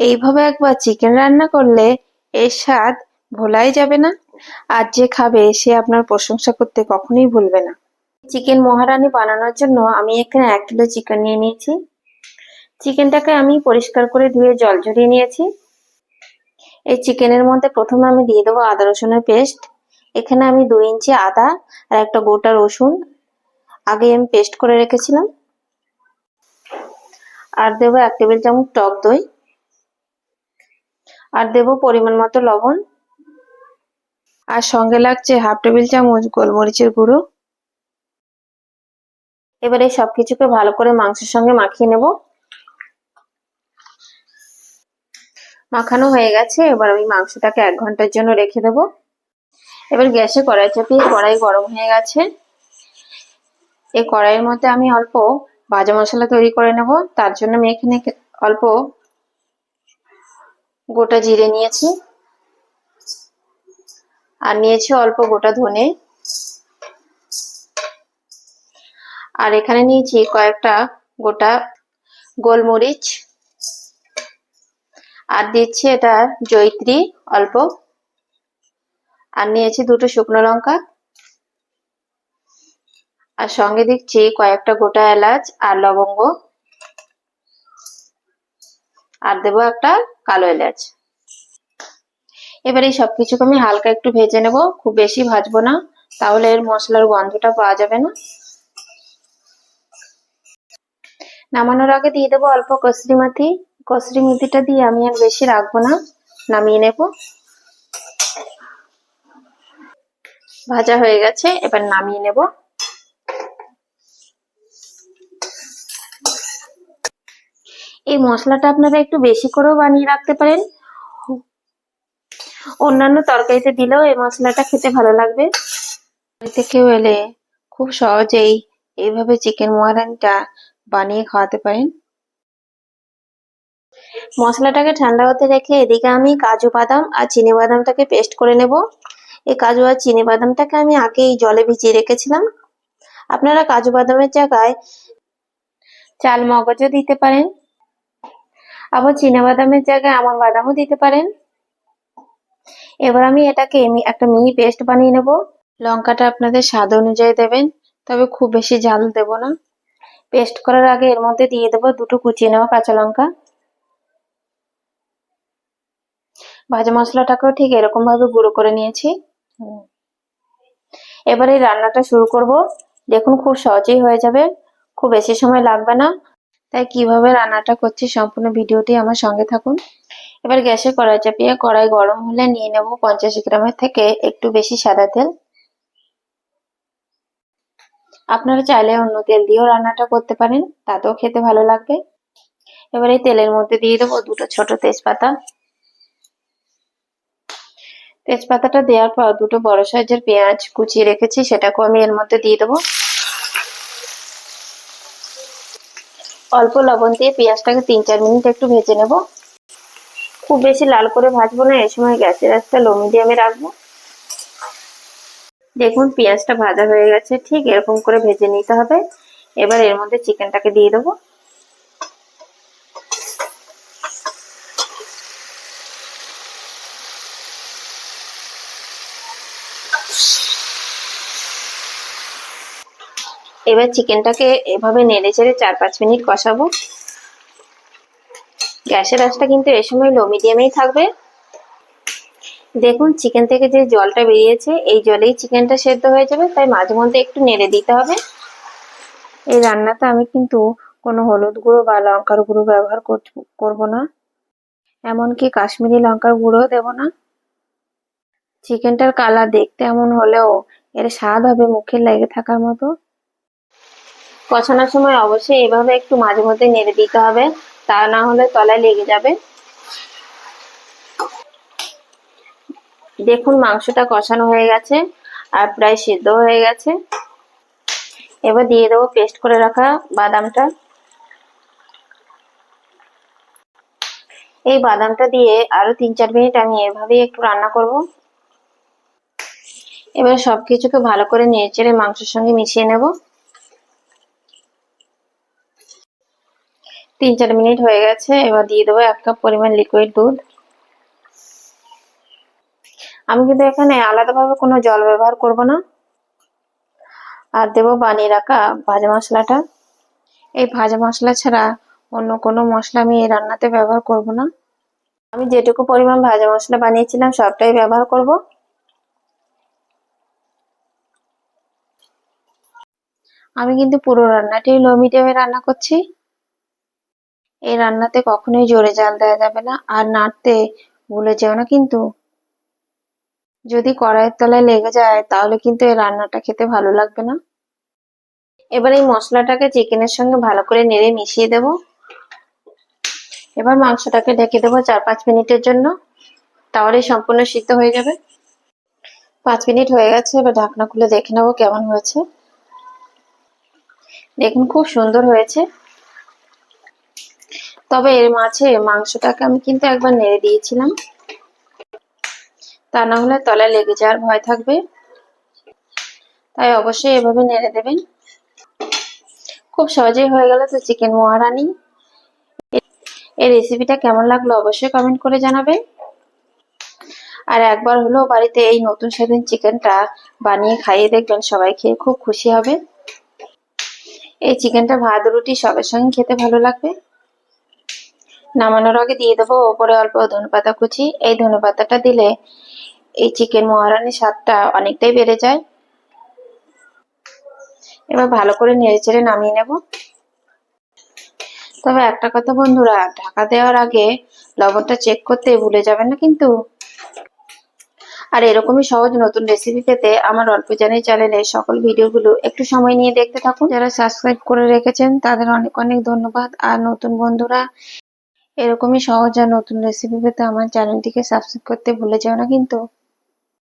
এইভাবে একবার চিকেন রান্না করলে এর স্বাদ ভোলাই যাবে না। আর যে খাবে, সে আপনার প্রশংসা করতে কখনোই ভুলবে না। চিকেন মহারানি বানানোর জন্য আমি এখানে এক কিলো চিকেন নিয়ে নিয়েছি। চিকেনটাকে আমি পরিষ্কার করে ধুয়ে জল ঝরিয়ে নিয়েছি। এই চিকেনের মধ্যে প্রথমে আমি দিয়ে দেবো আদা রসুনের পেস্ট। এখানে আমি দুই ইঞ্চি আদা আর একটা গোটা রসুন। আগে আমি পেস্ট করে রেখেছিলাম। আর দেবো এক টেবিল চামচ টক দই। আর দেব পরিমাণ মতো লবণ। আর সঙ্গে লাগছে হাফ টেবিল চামচ গোলমরিচের গুঁড়ো। এবারে সব কিছুকে ভালো করে মাংসের সঙ্গে মাখিয়ে নেব। মাখানো হয়ে গেছে, এবার আমি মাংসটাকে এক ঘণ্টার জন্য রেখে দেব। এবার গ্যাসে কড়াই চাপিয়ে কড়াই গরম হয়ে গেছে। এই কড়াইয়ের মধ্যে আমি অল্প ভাজা মশলা তৈরি করে নেব। তার জন্য আমি এখানে অল্প গোটা জিরে নিয়েছি। আর নিয়েছি অল্প গোটা ধনে। আর এখানে নিয়েছি কয়েকটা গোটা গোলমরিচ। আর দিচ্ছি এটা জৈত্রী অল্প। আর নিয়েছি দুটো শুকনো লঙ্কা। আর সঙ্গে দিচ্ছি কয়েকটা গোটা এলাচ আর লবঙ্গ। আর দেবো একটা কালো এলাচ। এবার এই সবকিছুকে আমি হালকা একটু ভেজে নেব, খুব বেশি ভাজবো না, তাহলে এর মশলার গন্ধটা পাওয়া যাবে না। নামানোর আগে দিয়ে দেবো অল্প কসরি মাথি। কসরি মেথিটা দিয়ে আমি আর বেশি রাখব না, নামিয়ে নেব। ভাজা হয়ে গেছে, এবার নামিয়ে নেব। এই মশলাটা আপনারা একটু বেশি করেও বানিয়ে রাখতে পারেন। অন্যান্য তরকারিতে দিলেও এই মশলাটা খেতে ভালো লাগবে। বাড়িতে কেউ এলে খুব সহজেই এইভাবে চিকেন মোয়ারানিটা বানিয়ে খাওয়াতে পারেন। মশলাটাকে ঠান্ডা হতে রেখে এদিকে আমি কাজু বাদাম আর চিনি বাদামটাকে পেস্ট করে নেব। এই কাজু আর চিনি বাদামটাকে আমি আগেই জলে ভিজিয়ে রেখেছিলাম। আপনারা কাজু বাদামের জায়গায় চাল মগজও দিতে পারেন। আবার বাদামের জায়গায় আমন বাদামও দিতে পারেন। এবার আমি এটাকে একটা মিহি পেস্ট বানিয়ে নেব। লঙ্কাটা আপনাদের স্বাদ অনুযায়ী দেবেন, তবে খুব বেশি ঝাল দেব না। পেস্ট করার আগে এর মধ্যে দিয়ে দেবো দুটো কুচিয়ে নেওয়া কাঁচা লঙ্কা। ভাজা মশলাটাকেও ঠিক এরকম ভাবে গুঁড়ো করে নিয়েছি। এবার এই রান্নাটা শুরু করব। দেখুন খুব সহজেই হয়ে যাবে। খুব বেশি সময় লাগবে না। তাই কীভাবে রান্নাটা করছি সম্পূর্ণ ভিডিওটি আমার সঙ্গে থাকুন। এবার গ্যাসে কড়াই চাপিয়ে কড়াই গরম হলে নিয়ে নেব পঞ্চাশ গ্রামের থেকে একটু বেশি সাদা তেল। আপনারা চাইলে অন্য তেল দিয়েও রান্নাটা করতে পারেন, তাতেও খেতে ভালো লাগবে। এবার এই তেলের মধ্যে দিয়ে দেবো দুটো ছোট তেজপাতা। তেজপাতাটা দেওয়ার পর দুটো বড় সাইজের পেঁয়াজ কুচিয়ে রেখেছি, সেটাকেও আমি এর মধ্যে দিয়ে দেবো। অল্প লবণ দিয়ে পেঁয়াজটাকে তিন চার মিনিট একটু ভেজে নেব। খুব বেশি লাল করে ভাজবো না এই সময় গ্যাসের আঁচটা লো মিডিয়ামে রাখব। দেখুন, পেঁয়াজটা ভাজা হয়ে গেছে, ঠিক এরকম করে ভেজে নিতে হবে। এবার এর মধ্যে চিকেনটাকে দিয়ে দেবো। এবার চিকেনটাকে এভাবে নেড়ে চেড়ে চার পাঁচ মিনিট কষাবো। গ্যাসের আঁচটা কিন্তু এ সময় লো মিডিয়ামেই থাকবে। দেখুন, চিকেন থেকে যে জলটা বেরিয়েছে, এই জলেই চিকেনটা সেদ্ধ হয়ে যাবে, তাই মাঝে মধ্যে একটু নেড়ে দিতে হবে। এই রান্নাতে আমি কিন্তু কোনো হলুদ গুঁড়ো বা লঙ্কার গুঁড়ো ব্যবহার করব না। এমনকি কাশ্মীরি লঙ্কার গুঁড়ো দেব না। চিকেনটার কালার দেখতে এমন হলেও এর স্বাদ হবে মুখে লেগে থাকার মতো। কষানোর সময় অবশ্যই এভাবে একটু মাঝে মধ্যে নেড়ে দিতে হবে, তা না হলে তলায় লেগে যাবে। দেখুন, মাংসটা কষানো হয়ে গেছে আর প্রায় সিদ্ধ হয়ে গেছে। এবার দিয়ে দেবো পেস্ট করে রাখা বাদামটা। এই বাদামটা দিয়ে আরও তিন চার মিনিট আমি এভাবেই একটু রান্না করব। এবার সবকিছুকে ভালো করে নেড়ে চেড়ে মাংসের সঙ্গে মিশিয়ে নেব। তিন চার মিনিট হয়ে গেছে, এবার দিয়ে দেবো এক কাপ পরিমাণ লিকুইড দুধ। আমি কিন্তু এখানে আলাদাভাবে কোনো জল ব্যবহার করব না। আর দেবো বানিয়ে রাখা ভাজা মশলাটা। এই ভাজা মশলা ছাড়া অন্য কোনো মশলা আমি এই রান্নাতে ব্যবহার করব না। আমি যেটুকু পরিমাণ ভাজা মশলা বানিয়েছিলাম, সবটাই ব্যবহার করব। আমি কিন্তু পুরো রান্নাটাই লো মিডিয়ামে রান্না করছি। এই রান্নাতে কখনোই জোরে জাল দেওয়া যাবে না, আর নাড়তে ভুলে যেও না কিন্তু। যদি কড়াইয়ের তলায় লেগে যায়, তাহলে কিন্তু এই রান্নাটা খেতে ভালো লাগবে না। এবার এই মশলাটাকে চিকেনের সঙ্গে ভালো করে নেড়ে মিশিয়ে দেব। এবার মাংসটাকে ঢেকে দেবো চার পাঁচ মিনিটের জন্য। তাহলে সম্পূর্ণ সিদ্ধ হয়ে যাবে। পাঁচ মিনিট হয়ে গেছে, এবার ঢাকনা খুলে দেখে নেব কেমন হয়েছে। দেখুন, খুব সুন্দর হয়েছে। তবে এর মাঝে মাংসটাকে আমি কিন্তু একবার নেড়ে দিয়েছিলাম। তা না হলে তলায় লেগে যাওয়ার ভয় থাকবে। তাই অবশ্যই এভাবে নেড়ে দেবেন। খুব সহজেই হয়ে গেল তো চিকেন মহারানি। এই রেসিপিটা কেমন লাগল অবশ্যই কমেন্ট করে জানাবেন। আর একবার হলেও বাড়িতে এই নতুন সেদিন চিকেনটা বানিয়ে খাইয়ে দেখবেন সবাই খেয়ে খুব খুশি হবে। এই চিকেনটা ভাত রুটি সবের সঙ্গে খেতে ভালো লাগবে। নামানোর আগে দিয়ে দেবো ওপরে অল্প ধনেপাতা কুচি। এই ধনেপাতাটা দিলে এই চিকেন মহারানির স্বাদটা অনেকটাই বেড়ে যায়। এবার ভালো করে নেড়ে চেড়ে নামিয়ে নেব। তবে একটা কথা বন্ধুরা, ঢাকা দেওয়ার আগে লবণটা চেক করতে ভুলে যাবেন না কিন্তু। আর এরকমই সহজ নতুন রেসিপি পেতে আমার অল্প জানি চ্যানেলে সকল ভিডিওগুলো একটু সময় নিয়ে দেখতে থাকুন। যারা সাবস্ক্রাইব করে রেখেছেন, তাদের অনেক অনেক ধন্যবাদ। আর নতুন বন্ধুরা এরকমই সহজ আর নতুন রেসিপি পেতে আমার চ্যানেলটিকে সাবস্ক্রাইব করতে ভুলে যেও না কিন্তু।